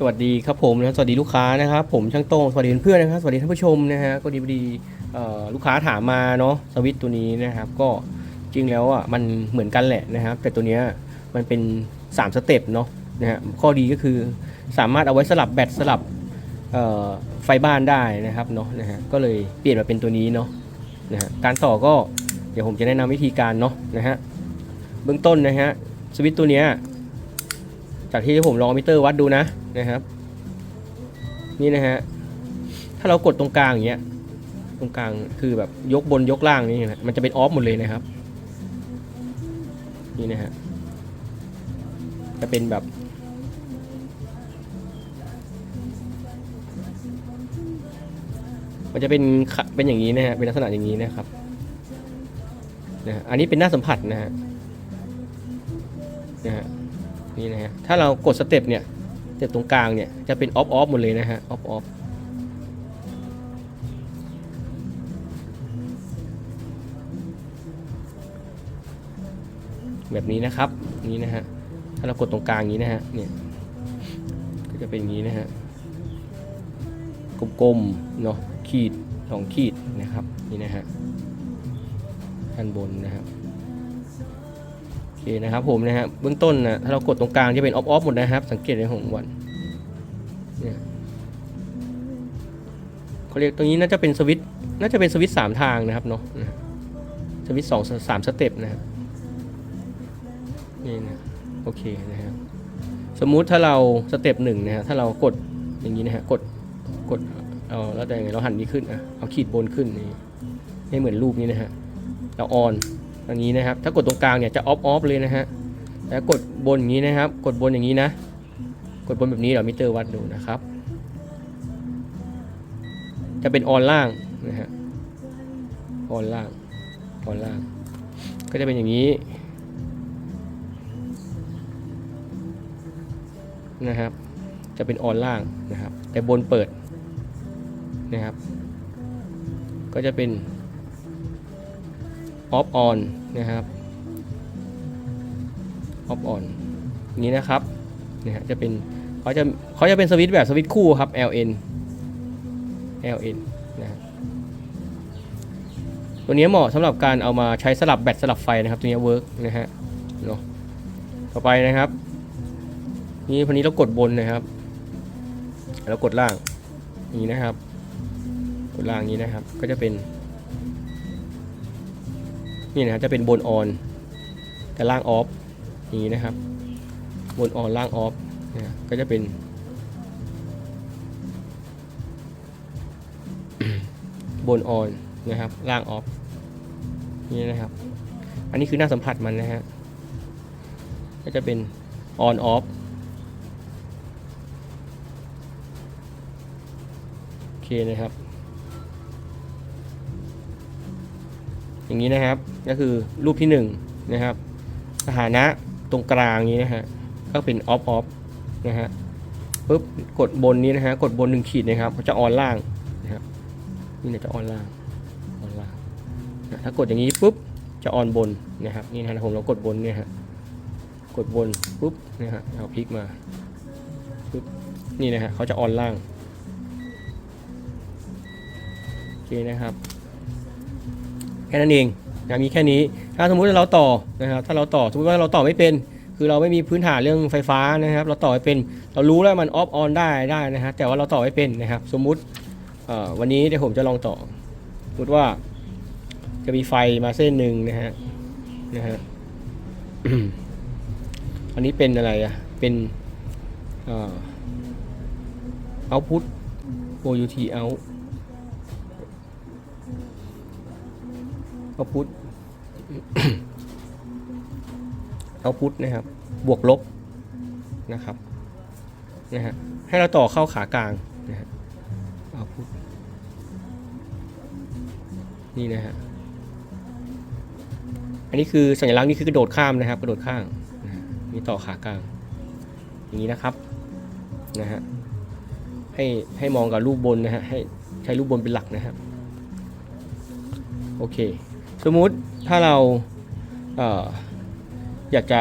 สวัสดีครับผมนะสวัสดีลูกค้านะครับผมช่างโต้งสวัสดีเพื่อนๆนะครับสวัสดีท่านผู้ชมนะฮะก็ดีดีลูกค้าถามมาเนาะสวิตตัวนี้นะครับ ก็จริงแล้วอะมันเหมือนกันแหละนะครับ แต่ตัวเนี้ยมันเป็น 3 สเต็ปเนาะนะฮะข้อดีก็คือสามารถเอาไว้สลับแบตสลับไฟบ้านได้นะครับเนาะนะฮะก็เลยเปลี่ยนมาเป็นตัวนี้เนาะนะฮะการต่อก็เดี๋ยวผมจะแนะนำวิธีการเนาะนะฮะเบื้องต้นนะฮะสวิตตัวเนี้ยจากที่ผมลองมิเตอร์วัดดูนะ นะครับ นี่นะฮะถ้าเรากดตรงกลางอย่างเงี้ยตรงกลางคือแบบยกบนยกล่างนี่นะมันจะเป็นออฟหมดเลยนะครับ นี่นะฮะจะเป็นแบบ มันจะเป็นเป็นอย่างนี้นะฮะเป็นลักษณะอย่างนี้นะครับนะฮะอันนี้เป็นหน้าสัมผัสนะฮะนะฮะนี่นะฮะถ้าเรากดสเต็ปเนี่ย สเต็ปตรงกลางเนี่ยจะเป็นออฟออฟหมดเลยนะฮะออฟออฟแบบนี้นะครับนี้นะฮะถ้าเรากดตรงกลางนี้นะฮะเนี่ยก็จะเป็นอย่างนี้นะฮะกลมๆเนาะขีดสองขีดนะครับนี่นะฮะด้านบนนะครับ อเคนะครับผมนะฮะเบื้องต้นนะถ้าเรากดตรงกลางจะเป็นออฟออฟหมดนะครับ สังเกตในของวันเนี่ยเขาเรียกตรงนี้น่าจะเป็นสวิตช์น่าจะเป็นสวิตสามทางนะครับเนาะสวิตสองสามสเต็ปนะครับนี่นะโอเคนะครับสมมุติถ้าเราสเต็ปหนึ่งนะฮะถ้าเรากดอย่างนี้นะฮะกดกดเอาแล้วแต่ยังไงเราหันนี้ขึ้นอะเอาขีดบนขึ้นนี่ให้เหมือนรูปนี้นะฮะเราออน อย่างนี้นะครับ ถ้ากดตรงกลางเนี่ยจะออฟออฟเลยนะฮะแล้วกดบนอย่างนี้นะครับ กดบนอย่างนี้นะ กดบนแบบนี้เดี๋ยวมิเตอร์วัดดูนะครับ จะเป็นออนล่างนะฮะออนล่างออนล่าง ก็จะเป็นอย่างนี้นะครับ จะเป็นออนล่างนะครับ แต่บนเปิดนะครับ ก็จะเป็น ออฟออนนะครับออฟออนนี้นะครับเนี่ยฮะจะเป็นเขาจะเขาจะเป็นสวิตช์แบบสวิตช์คู่ครับ LN LN นะฮะตัวนี้เหมาะสำหรับการเอามาใช้สลับแบตสลับไฟนะครับ ตัวนี้เวิร์กนะฮะเนาะต่อไปนะครับ นี่พอนี้เรากดบนนะครับ แล้วกดล่างนี้นะครับ กดล่างอย่างนี้นะครับ ก็จะเป็น นี่นะครับจะเป็นบนออนแต่ล่างออฟอย่างนี้นะครับ บนออนล่างออฟนะก็จะเป็นบนออนนะครับล่างออฟนี่นะครับ อันนี้คือหน้าสัมผัสมันนะฮะก็จะเป็นออนออฟโอเคนะครับ อย่างนี้นะครับ ก็คือรูปที่1นงนะครับ สถานะตรงกลางนี้นะฮะ ก็เป็นออฟออฟนะฮะปุ๊บกดบนนี้นะฮะ กดบนหนึ่งขีดนะครับจะออนล่างนะครับนี่เนี่ยจะออนล่างออนล่างนะถ้ากดอย่างนี้ปุ๊บจะออนบนนะครับนี่นะผมเรากดบนเนี่ยฮะกดบนปุ๊บนะฮะเอาพลิกมาปุ๊บนี่นะฮะเขาจะออนล่างโอเคนะครับ แค่นั้นเองนะมีแค่นี้ ถ้าสมมุติเราต่อนะครับ ถ้าเราต่อสมมติว่าเราต่อไม่เป็น คือเราไม่มีพื้นฐานเรื่องไฟฟ้านะครับ เราต่อไม่เป็น เรารู้แล้วมันออฟออนได้ได้นะฮะ แต่ว่าเราต่อไม่เป็นนะครับ สมมุติวันนี้เดี๋ยวผมจะลองต่อ สมมติว่าจะมีไฟมาเส้นหนึ่งนะฮะ นะฮะ อันนี้เป็นอะไรอะเป็นเอ่อ output OUT out เอาพุทเอาพุทนะครับ บวกลบนะครับนะฮะให้เราต่อเข้าขากลางนะฮะเอาพุทนี่นะฮะอันนี้คือสัญลักษณ์นี่คือกระโดดข้ามนะครับ กระโดดข้างนะฮะมีต่อขากลาง อย่างนี้นะครับนะฮะให้ให้มองกับรูปบนนะฮะให้ใช้รูปบนเป็นหลักนะครับ โอเค สมมุติถ้าเราเอออยากจะ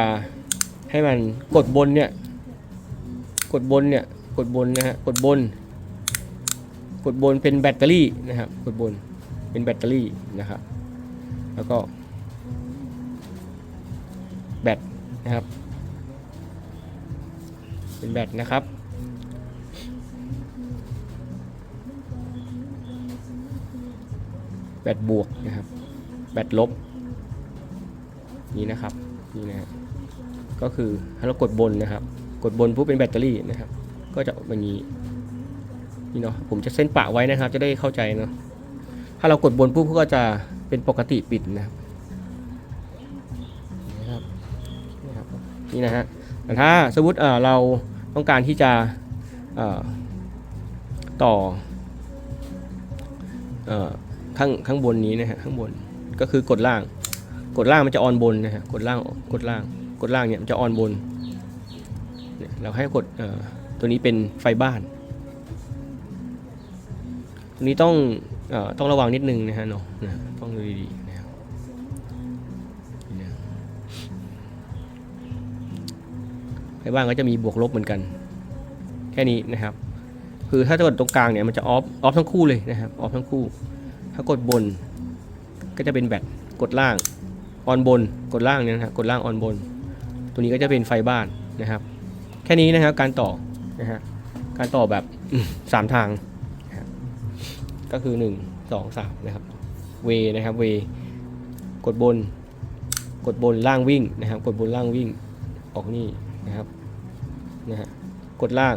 ให้มันกดบนเนี่ย กดบนเนี่ย กดบนนะฮะ กดบน กดบนเป็นแบตเตอรี่นะครับ กดบนเป็นแบตเตอรี่นะครับ แล้วก็แบตนะครับ เป็นแบตนะครับแบตบวกนะครับ แบตลบ นี่นะครับนี่นะฮะก็คือถ้าเรากดบนนะครับ กดบนปุ๊บเป็นแบตเตอรี่นะครับ ก็จะแบบนี้นี่เนาะผมจะเส้นปะไว้นะครับ จะได้เข้าใจเนาะถ้าเรากดบนปุ๊บก็จะเป็นปกติปิดนะครับนี่ครับนี่นะฮะแต่ถ้าสมมติเออเราต้องการที่จะเอ่อต่อเอ่อข้างข้างบนนี้นะฮะข้างบน ก็คือกดล่าง กดล่างมันจะออนบนนะฮะกดล่างกดล่าง กดล่างเนี่ยมันจะออนบนเนี่ยเราให้กดตัวนี้เป็นไฟบ้านตัวนี้ต้องอต้องระวังนิดนึงนะฮะเนาะต้องดูดีๆนะครับไฟบ้านก็จะมีบวกลบเหมือนกัน แค่นี้นะครับ คือถ้ากดตรงกลางเนี่ยมันจะออฟออฟทั้งคู่เลยนะครับออฟทั้งคู่ ถ้ากดบน ก็จะเป็นแบตกดล่างออนบนกดล่างเนี่ยนะครับกดล่างออนบน ตัวนี้ก็จะเป็นไฟบ้านนะครับ แค่นี้นะครับการต่อนะฮะการต่อแบบสามทางนะครับก็คือ 1 2 3นะครับเวนะครับเวกดบน กดบนล่างวิ่งนะครับ กดบนล่างวิ่งออกนี่นะครับนะฮะกดล่าง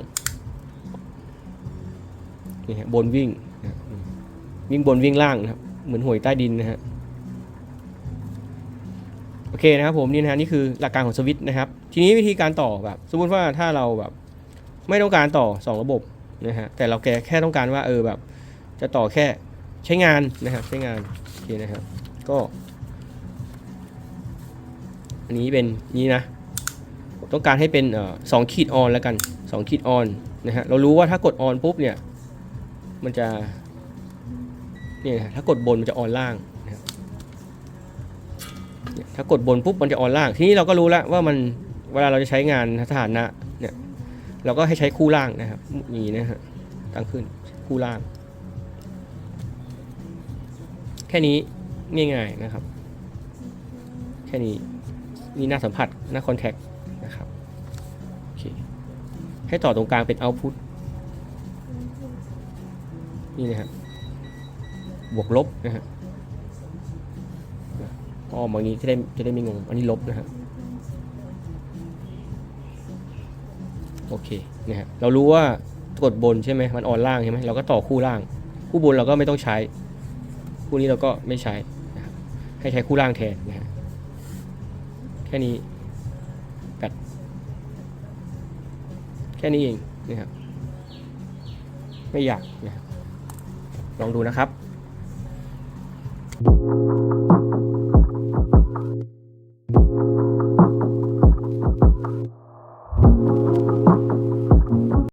นี่ฮะบนวิ่งวิ่งบนวิ่งล่างนะครับ เหมือนหวยใต้ดินนะฮะ เคนะครับผมนี่นะฮะนี่คือหลักการของสวิตช์นะครับ ทีนี้วิธีการต่อแบบ สมมติว่าถ้าเราแบบไม่ต้องการต่อสองระบบนะฮะแต่เราแค่แค่ต้องการว่าเออแบบ จะต่อแค่ใช้งานนะครับใช้งานโอเคนะครับก็ อันนี้เป็นนี้นะต้องการให้เป็นสองขีดออนแล้วกันสองขีดออนนะฮะเรารู้ว่าถ้ากดออนปุ๊บเนี่ยมันจะเนี่ยนะถ้ากดบนมันจะออนล่าง ถ้ากดบนปุ๊บมันจะออนล่าง ทีนี้เราก็รู้แล้วว่ามันเวลาเราจะใช้งานสถานะเนี่ยเราก็ให้ใช้คู่ล่างนะครับนี่นะฮะตั้งขึ้นคู่ล่าง แค่นี้ง่ายๆนะครับ แค่นี้นี่หน้าสัมผัสหน้าคอนแทคนะครับโอเคให้ต่อตรงกลางเป็น output นี่นะครับบวกลบนะฮะ อ๋อบางนี้จะได้จะได้ไม่งง อันนี้ลบนะครับโอเคนะฮะเรารู้ว่ากดบนใช่ไหมมันออนล่างใช่ไหมเราก็ต่อคู่ล่าง คู่บนเราก็ไม่ต้องใช้ คู่นี้เราก็ไม่ใช้นะครับให้ใช้คู่ล่างแทนนะฮะแค่นี้แบตแค่นี้เองนะครับไม่อยากนะครับลองดูนะครับ